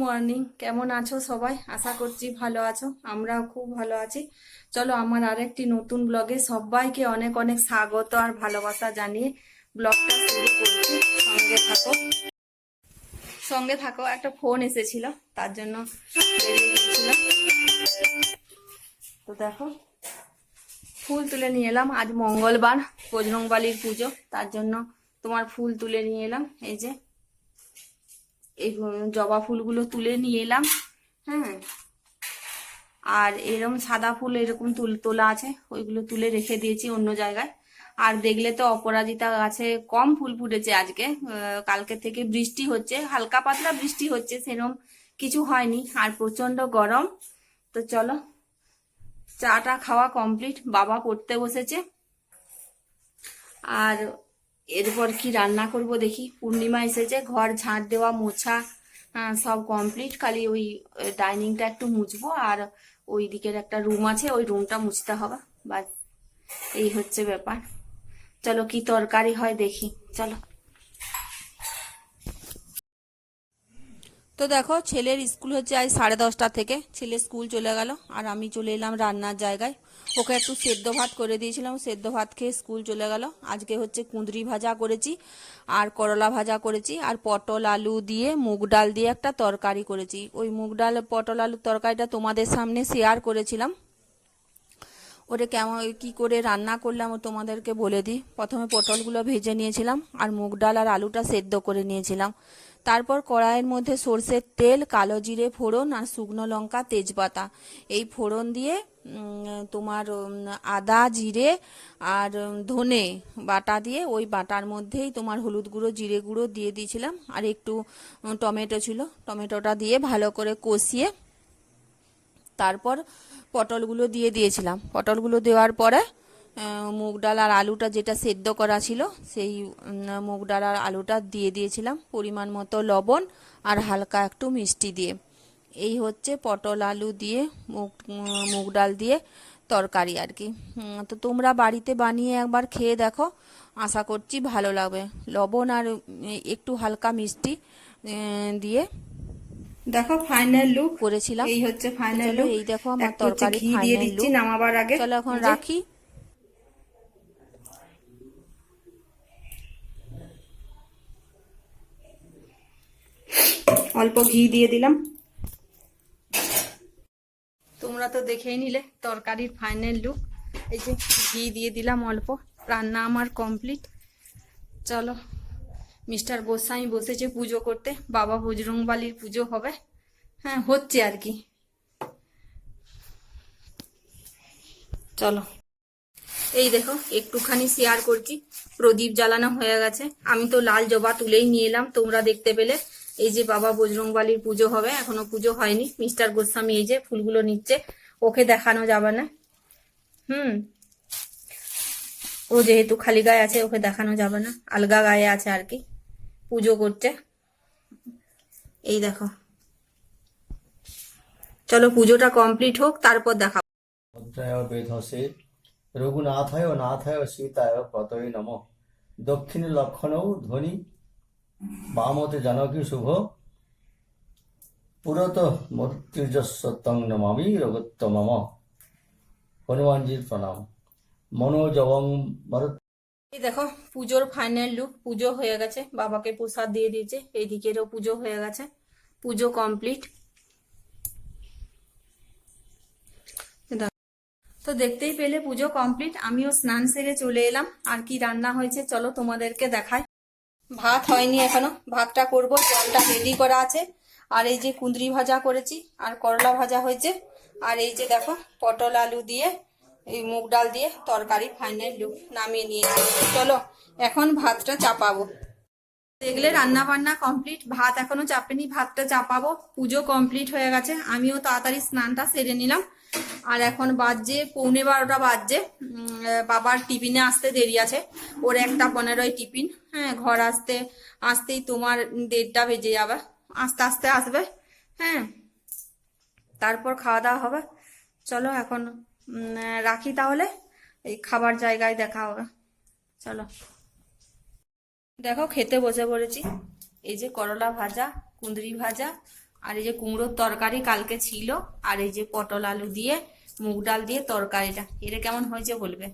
Morning কেমন আছো সবাই? আশা করছি ভালো আছো। আমরাও খুব ভালো আছি। চলো আমার আরেকটি নতুন ব্লগে সবাইকে অনেক অনেক স্বাগত আর ভালোবাসা জানিয়ে ব্লগটা শুরু করছি। সঙ্গে থাকো। সঙ্গে থাকো, একটা ফোন এসেছিল, তার জন্য তো দেখো, ফুল তুলে নিয়ে এলাম। আজ মঙ্গলবার বজরংবালির পুজো, তার জন্য তোমার ফুল তুলে নিয়ে এলাম। এই যে জবা ফুলগুলো তুলে নিয়ে এলাম হ্যাঁ। আর এরকম সাদা ফুল এরকম তুল, তোলা আছে, ওইগুলো তুলে রেখে দিয়েছি অন্য জায়গায়। আর দেখলে তো অপরাজিতা গাছে কম ফুল ফুটেছে আজকে কালকে থেকে বৃষ্টি হচ্ছে, হালকা পাতলা বৃষ্টি হচ্ছে সেরকম কিছু হয়নি, আর প্রচণ্ড গরম। তো চলো, চাটা খাওয়া কমপ্লিট, বাবা পড়তে বসেছে। আর এরপর কি রান্না করব দেখি। পূর্ণিমা এসেছে, ঘর ঝাঁট দেওয়া, মোছা সব কমপ্লিট খালি ওই ডাইনিংটা একটু মুছবো আর ওই দিকের একটা রুম আছে, ওই রুমটা মুছতে হবে। বা এই হচ্ছে ব্যাপার। চলো কি তরকারি হয় দেখি। চলো। তো দেখো, ছেলের স্কুল হচ্ছে আজ সাড়ে দশটা থেকে। ছেলে স্কুল চলে গেল, আর আমি চলে এলাম রান্নার জায়গায়। ওকে একটু সেদ্ধ ভাত করে দিয়েছিলাম, সেদ্ধ ভাত খেয়ে স্কুল চলে গেল। আজকে হচ্ছে কুঁদরি ভাজা করেছি, আর করলা ভাজা করেছি, আর পটল আলু দিয়ে মুগ ডাল দিয়ে একটা তরকারি করেছি। ওই মুগ ডাল, পটল আলুর তরকারিটা তোমাদের সামনে শেয়ার করেছিলাম। ওটা কেমন কি করে রান্না করলাম ও তোমাদেরকে বলে দিই। প্রথমে পটলগুলো ভেজে নিয়েছিলাম, আর মুগ ডাল আর আলুটা সেদ্ধ করে নিয়েছিলাম। তারপর কড়াইয়ের মধ্যে সর্ষের তেল, কালো জিরে ফোড়ন আর শুকনো লঙ্কা তেজপাতা। এই ফোড়ন দিয়ে তোমার আদা, জিরে আর ধনে বাটা দিয়ে ওই বাটার মধ্যেই তোমার হলুদ গুঁড়ো, জিরে গুঁড়ো দিয়ে দিয়েছিলাম। আর একটু টমেটো ছিল। টমেটোটা দিয়ে ভালো করে কষিয়ে তারপর পটলগুলো দিয়ে দিয়েছিলাম। পটলগুলো দেওয়ার পরে মুগ ডাল আর আলুটা যেটা সেদ্ধ করা ছিল সেই মুগ ডাল আর আলুটা দিয়ে দিয়েছিলাম পরিমাণ মতো লবণ আর হালকা একটু মিষ্টি দিয়ে। এই হচ্ছে পটল আলু দিয়ে মুগ মুগ ডাল দিয়ে তরকারি আর কি। তো তোমরা বাড়িতে বানিয়ে একবার খেয়ে দেখো আশা করছি ভালো লাগবে। লবণ আর একটু হালকা মিষ্টি দিয়ে দেখো ফাইনাল লুক করেছিলাম। এই হচ্ছে ফাইনাল লুক এই দেখো আমার তরকারি দিয়ে দিচ্ছি। নামাবার আগে। চলো এখন রাখি। অল্প ঘি দিয়ে দিলাম। তোমরা তো দেখেই নিলে তরকারির ফাইনাল লুক এই যে ঘি দিয়ে দিলাম অল্প। রান্না আমার কমপ্লিট চলো, মিস্টার গোস্বামী বসেছে পুজো করতে। বাবা বজরংবালির পুজো হবে। হ্যাঁ হচ্ছে আর কি। চলো। এই দেখো, একটুখানি শেয়ার করছি। প্রদীপ জ্বালানো হয়ে গেছে। আমি তো লাল জবা তুলেই নিয়ে এলাম, তোমরা দেখতে পেলে। এই যে বাবা বজরংবালির পুজো হবে, এখনও পুজো হয়নি। মিস্টার গোস্বামী এই যে ফুলগুলো নিচ্ছে, ওকে দেখানো যাবে না। হুম। ও যেহেতু খালি গায়ে আছে, ওকে দেখানো যাবে না। আলগা গায়ে আছে আর কি, পুজো করছে এই দেখো। চলো পুজোটা কমপ্লিট হোক, তারপর দেখা। বেধসে, রঘুনাথায় নাথায় সীতায় প্রতয় নম। দক্ষিণে লক্ষণৌ ধ্বনি বামতে জানকী শুভ? পুরত মূর্তির্যস্বতং নমামি রঘুত্তমম। হনুমানজির প্রণাম। মনোজবং এই দেখো, পুজোর ফাইনাল লুক পুজো হয়ে গেছে। বাবাকে প্রসাদ দিয়ে দিয়েছে। এইদিকেরও পুজো হয়ে গেছে। পুজো কমপ্লিট তো দেখতেই পেলে পুজো কমপ্লিট আমিও স্নান সেরে চলে এলাম। আর কি রান্না হয়েছে, চলো তোমাদেরকে দেখাই। ভাত হয়নি এখনও। ভাতটা করব, জলটা রেডি করা আছে। আর এই যে কুঁদরি ভাজা করেছি, আর করলা ভাজা হয়েছে। আর এই যে দেখো, পটল আলু দিয়ে, এই মুগ ডাল দিয়ে তরকারি ফাইনাল লুক নামিয়ে নিয়েছি। চলো, এখন ভাতটা চাপাবো। দেখলে রান্না বান্না কমপ্লিট ভাত এখনও চাপেনি, ভাতটা চাপাবো, পুজো কমপ্লিট হয়ে গেছে, আমিও তাড়াতাড়ি স্নানটা সেরে নিলাম। আর এখন বাজছে পৌনে বারোটা বাজছে বাবার টিফিনে আসতে দেরি আছে, ওর একটা পনেরোই টিফিন হ্যাঁ ঘর আসতে, আসতেই তোমার দেড়টা বেজে যাবে, আস্তে আস্তে আসবে হ্যাঁ তারপর খাওয়া দাওয়া হবে, চলো এখন রাখি তাহলে, এই খাবার জায়গায় দেখা হবে, চলো। দেখো খেতে বসে পড়েছি। এই যে করলা ভাজা কুঁদরি ভাজা আর এই যে কুমড়োর তরকারি কালকে ছিল আর এই যে পটল আলু দিয়ে মুগ ডাল দিয়ে তরকারিটা। এটা কেমন হয়েছে বলবে?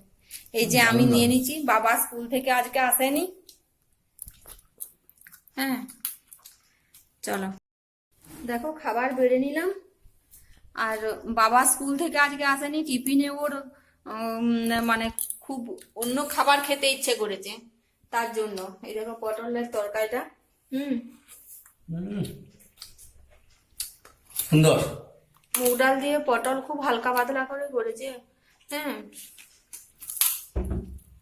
এই যে আমি নিয়ে নিচ্ছি বাবা স্কুল থেকে আজকে আসেনি। হ্যাঁ চলো। দেখো খাবার বেড়ে নিলাম। আর বাবা স্কুল থেকে আজকে আসেনি টিফিনে ওর মানে খুব অন্য খাবার খেতে ইচ্ছে করেছে। তার জন্য। এই দেখো পটলের তরকারিটা। হুম। সুন্দর। মুগ ডাল দিয়ে পটল খুব হালকা পাতলা করে করেছে। হ্যাঁ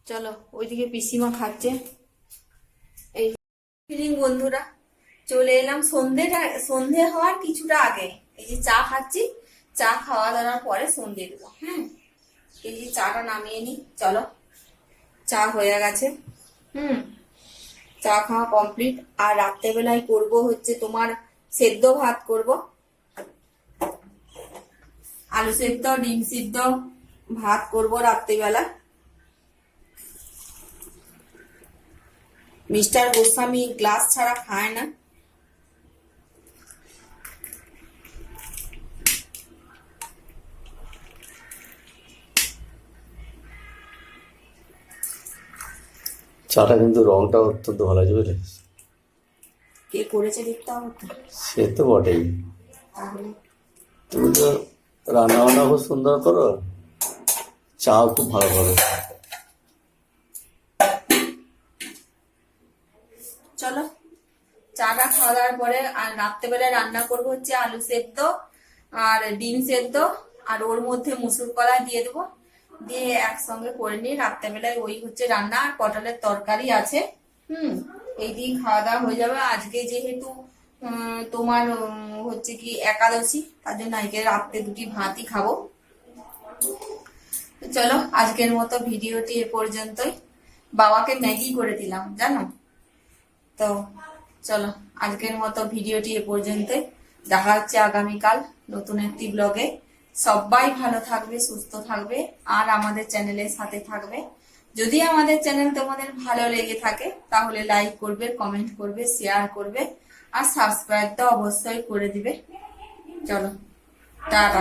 চলো ওইদিকে পিসিমা খাচ্ছে। এই ফিলিং বন্ধুরা চলে এলাম সন্ধেটা সন্ধে হওয়ার কিছুটা আগে। এই যে চা খাচ্ছি চা খাওয়া দাওয়ার পরে সন্ধে দেবো। হ্যাঁ এই যে চাটা নামিয়ে নি চলো চা হয়ে গেছে। হুম। চা খাওয়া কমপ্লিট আর রাত্রেবেলায় করব হচ্ছে তোমার সেদ্ধ ভাত করব। আলু সেদ্ধ, ডিম সিদ্ধ ভাত করব রাত্রেবেলা। মিস্টার গোস্বামী গ্লাস ছাড়া খায় না। চাটা কিন্তু রংটা অত্যন্ত ভালো আছে বুঝলে? কে করেছে দেখতে হবে সে তো বটেই। তুমি তো রান্না বান্না খুব সুন্দর করো চাও খুব ভালো করো। চলো চাটা খাওয়া দাওয়ার পরে আর রাত্রেবেলায় রান্না করব হচ্ছে আলু সেদ্ধ আর ডিম সেদ্ধ আর ওর মধ্যে মুসুর কলা দিয়ে দেবো। দিয়ে একসঙ্গে করে নিই রাত্রেবেলায় ওই হচ্ছে রান্না আর পটলের তরকারি আছে। হুম, এই দিয়ে খাওয়া দাওয়া হয়ে যাবে। আজকে যেহেতু তোমার হচ্ছে কি একাদশী, তার জন্য আজকে রাত্রে দুটি ভাতই খাব। চলো, আজকের মতো ভিডিওটি এ পর্যন্তই। বাবাকে ম্যাগি করে দিলাম, জানো? তো চলো, আজকের মতো ভিডিওটি এ পর্যন্তই। দেখা হচ্ছে আগামীকাল নতুন একটি ব্লগে। সবাই ভালো থাকবে, সুস্থ থাকবে, আর আমাদের চ্যানেলের সাথে থাকবে। যদি আমাদের চ্যানেল তোমাদের ভালো লেগে থাকে, তাহলে লাইক করবে কমেন্ট করবে শেয়ার করবে, আর সাবস্ক্রাইব তো অবশ্যই করে দিবে। চলো, টাটা।